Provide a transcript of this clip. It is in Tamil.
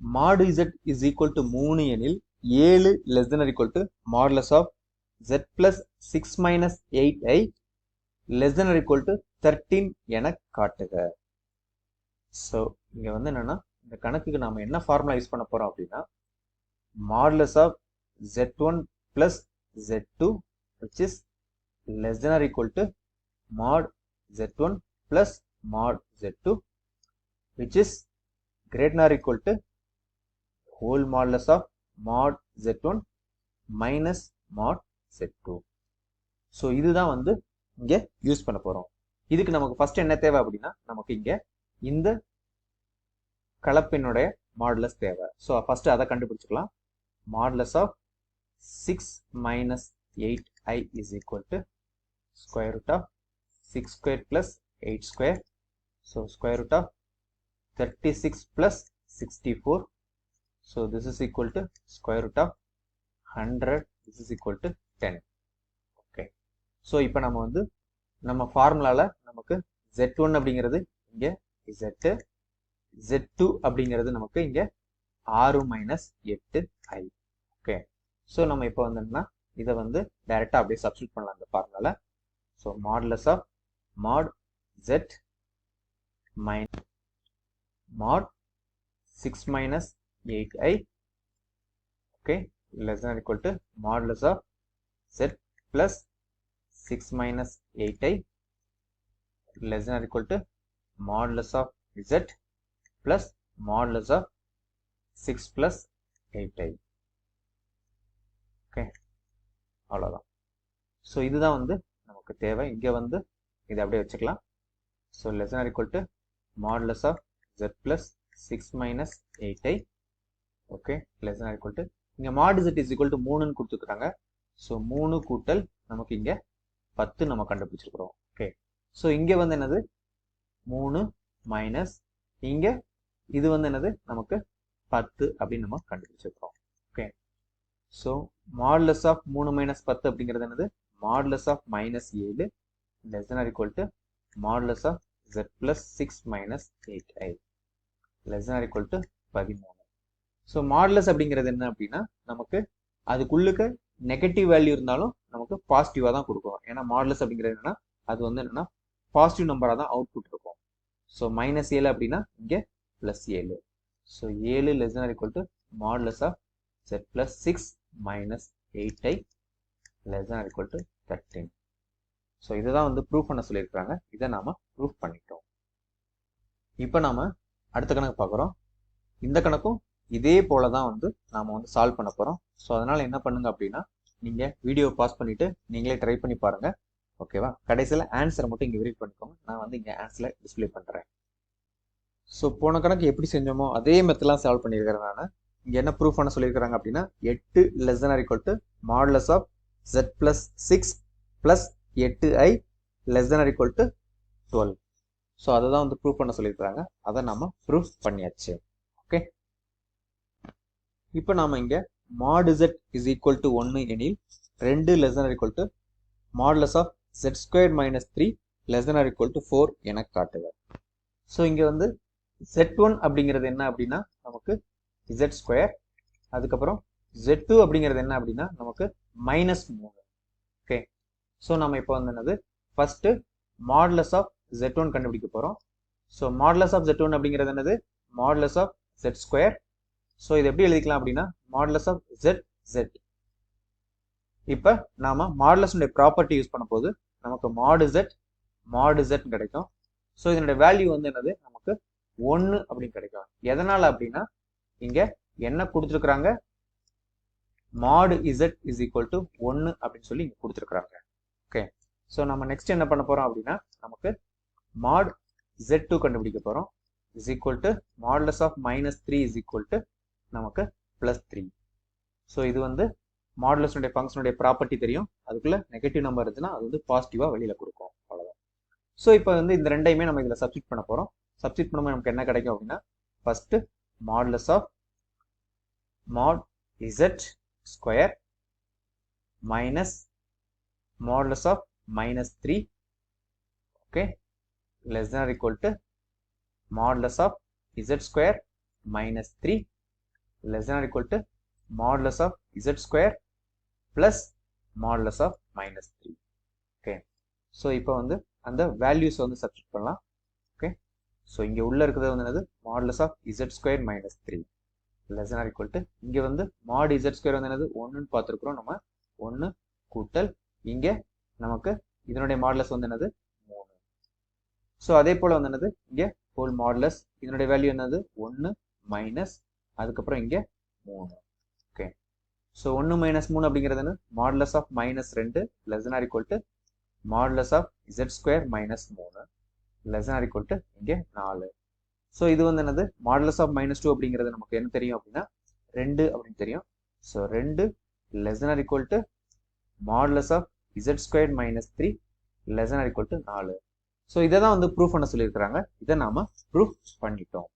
மாடு இசட் இஸ் ஈக்குவல் டு மூணு எனில் ஏழு less than equal to modulus of z plus six minus eight i less than equal to thirteen என காட்டுக. ஸோ இங்கே வந்து என்னன்னா இந்த கணக்குக்கு நாம் என்ன ஃபார்முலா யூஸ் பண்ண போகிறோம் அப்படின்னா modulus of z one plus z two which is less than equal to mod z1 plus mod z2 which is greater than or equal to whole modulus of mod z1 minus mod z2 so இதுதான் வந்து இங்க யூஸ் பண்ண போறோம். இதுக்கு நமக்கு ஃபர்ஸ்ட் என்ன தேவை அப்படின்னா நமக்கு இங்க இந்த கலப்பினுடைய மாடுலஸ் தேவை. ஸோ ஃபர்ஸ்ட் அதை கண்டுபிடிச்சிக்கலாம். Modulus of six minus eight i is equal to square root of six square plus eight square so square root of thirty six plus sixty four So this is equal to square root of 100. This is equal to 10. Okay. So இப்போ நம்ம வந்து நம்ம ஃபார்முலால நமக்கு Z1 அப்படிங்கிறது இங்க Z Z2 அப்படிங்கிறது நமக்கு இங்க ஆறு மைனஸ் எட்டு ஐ ஓகே ஸோ நம்ம இப்போ வந்துன்னா இதை வந்து டைரெக்டாக அப்படியே சப்ஸ்டியூட் பண்ணலாம் இந்த ஃபார்முலால so modulus of mod z minus mod 6 minus 8i okay less than or equal to modulus of z plus 6 minus 8i less than or equal to modulus of z plus modulus of 6 plus 8i okay அவ்வளோதான் ஸோ இதுதான் வந்து நமக்கு தேவை இங்கே வந்து இதை அப்படியே வச்சுக்கலாம் so less or equal to modulus of z plus six minus eight i okay less or equal to இங்கே mod jet is equal to மூணுன்னு கொடுத்துருக்காங்க. ஸோ மூணு கூட்டல் நமக்கு இங்கே பத்து நம்ம கண்டுபிடிச்சிருக்கிறோம். ஓகே ஸோ இங்கே வந்து என்னது? மூணு மைனஸ் இங்கே இது வந்து என்னது? நமக்கு பத்து அப்படின்னு நம்ம கண்டுபிடிச்சிருக்கிறோம். ஓகே ஸோ மாடுலஸ் ஆஃப் மூணு மைனஸ் பத்து அப்படிங்கிறது என்னது? மாடுலஸ் ஆஃப் மைனஸ் ஏழு less or equal to modulus of of z plus 6 minus 8i less than or equal to 13 so modulus அப்படிங்கிறது என்ன அப்படின்னா நமக்கு அதுக்குள்ளுக்கு நெகட்டிவ் வேல்யூ இருந்தாலும் நமக்கு பாசிட்டிவாக தான் கொடுக்கும். ஏன்னா மாடலஸ் அப்படிங்கிறது என்னன்னா அது வந்து என்னன்னா பாசிட்டிவ் நம்பராக தான் அவுட்புட் இருக்கும். ஸோ மைனஸ் ஏழு அப்படின்னா இங்கே ப்ளஸ் ஏழு. ஸோ ஏழு less than equal to to of z plus six minus eight less than equal to thirteen so இதை தான் வந்து ப்ரூஃப் பண்ண சொல்லியிருக்காங்க இதை நாம் ப்ரூஃப் பண்ணிட்டோம். இப்போ நாம் அடுத்த கணக்கு பார்க்குறோம். இந்த கணக்கும் இதே போல தான் வந்து நாம் வந்து சால்வ் பண்ண போகிறோம் ஸோ அதனால் என்ன பண்ணுங்க அப்படின்னா நீங்கள் வீடியோ பாஸ் பண்ணிவிட்டு நீங்களே ட்ரை பண்ணி பாருங்கள் ஓகேவா கடைசியில் ஆன்சரை மட்டும் இங்கே வெரிஃபை பண்ணிக்கோங்க. நான் வந்து இங்கே ஆன்சரில் டிஸ்பிளே பண்ணுறேன் ஸோ போன கணக்கு எப்படி செஞ்சோமோ அதே மெத்தெல்லாம் சால்வ் பண்ணியிருக்கிறேன் நான் இங்கே என்ன ப்ரூஃப் பண்ண சொல்லியிருக்கிறாங்க அப்படின்னா எட்டு less than equal to modulus of z plus six plus எட்டு i less than equal to twelve so அதை தான் வந்து ப்ரூஃப் பண்ண சொல்லியிருக்கிறாங்க. அதை நம்ம ப்ரூஃப் பண்ணியாச்சு. இப்போ நாம இங்க மாடு z இஸ் ஈக்குவல் டு ஒன்று எனில் ரெண்டு less than equal to modulus of z square minus three less than equal to four என காட்டுக. ஸோ இங்க வந்து செட் ஒன் அப்படிங்கிறது என்ன அப்படின்னா நமக்கு இசட் ஸ்கொயர் அதுக்கப்புறம் ஜெட் டூ அப்படிங்கிறது என்ன அப்படின்னா நமக்கு மைனஸ் மூணு. ஓகே ஸோ நம்ம இப்போ வந்து என்னது? First modulus of z one கண்டுபிடிக்க போகிறோம் so modulus of z one அப்படிங்கிறது என்னது? Modulus of z square so இது எப்படி எழுதிக்கலாம் அப்படின்னா மாடலஸ் ஆஃப் ஜெட் ஜெட் இப்போ நாம மாடுலஸுடைய ப்ராப்பர்ட்டி யூஸ் பண்ண போது நமக்கு மாடு ஜெட் மாடு ஜெட் கிடைக்கும். ஸோ இதனுடைய வேல்யூ வந்து என்னது? நமக்கு ஒன்று அப்படின்னு கிடைக்கும். எதனால அப்படின்னா இங்க என்ன கொடுத்துருக்குறாங்க? மாடு இசட் இஸ் ஈக்குவல் டு ஒன்று அப்படின்னு சொல்லி இங்க கொடுத்துருக்குறாங்க. ஓகே ஸோ நம்ம நெக்ஸ்ட் என்ன பண்ண போறோம் அப்படின்னா நமக்கு மாட் ஜெட் டூ கண்டுபிடிக்க போறோம். Is equal to modulus of minus three is equal to நமக்கு பிளஸ் த்ரீ ஸோ இது வந்து மாடுலஸுடைய ஃபங்க்ஷனுடைய ப்ராப்பர்ட்டி தெரியும். அதுக்குள்ள நெகட்டிவ் நம்பர் இருந்துச்சுன்னா அது வந்து பாசிட்டிவாக வெளியில் கொடுக்கும். அவ்வளோதான் ஸோ இப்போ வந்து இந்த ரெண்டையுமே நம்ம இதில் சப்ஸ்டிட் பண்ண போகிறோம் சப்ஸ்டிட் பண்ணும்போது நமக்கு என்ன கிடைக்கும் அப்படின்னா first modulus of mod z square minus modulus of minus 3 okay? Less than or equal to modulus of z square 3 less or equal to modulus of z square plus modulus of minus three okay so இப்போ வந்து அந்த வேல்யூஸை வந்து சப்ஸ்டிட் பண்ணலாம். ஓகே ஸோ இங்கே உள்ளே இருக்கிறது வந்து என்னது? Modulus of z square minus three less or equal to இங்கே வந்து மாடு இசட் ஸ்கொயர் வந்து என்னது? ஒன்றுன்னு பார்த்துருக்குறோம். நம்ம ஒன்று கூட்டல் இங்கே நமக்கு இதனுடைய மாடலஸ் வந்து என்னது? மூணு. ஸோ அதே போல் வந்து என்னது? இங்கே ஹோல் மாடலஸ் இதனுடைய வேல்யூ என்னது? ஒன்று மைனஸ் அதுக்கப்புறம் இங்கே மூணு. ஓகே ஸோ ஒன்று மைனஸ் மூணு அப்படிங்கிறது என்ன? மாடலஸ் ஆஃப் மைனஸ் ரெண்டு less or equal to modulus of z square minus மூணு லெஸ் ஆர் ஈக்குவல் டு இங்கே நாலு. ஸோ இது வந்து என்னது? மாடலஸ் ஆஃப் மைனஸ் டூ அப்படிங்கிறது நமக்கு என்ன தெரியும் அப்படின்னா ரெண்டு அப்படின்னு தெரியும். ஸோ ரெண்டு less or equal to modulus of z square minus three less or equal to நாலு. ஸோ இதை தான் வந்து ப்ரூஃப் பண்ண சொல்லியிருக்கிறாங்க. இதை நாம ப்ரூஃப் பண்ணிட்டோம்.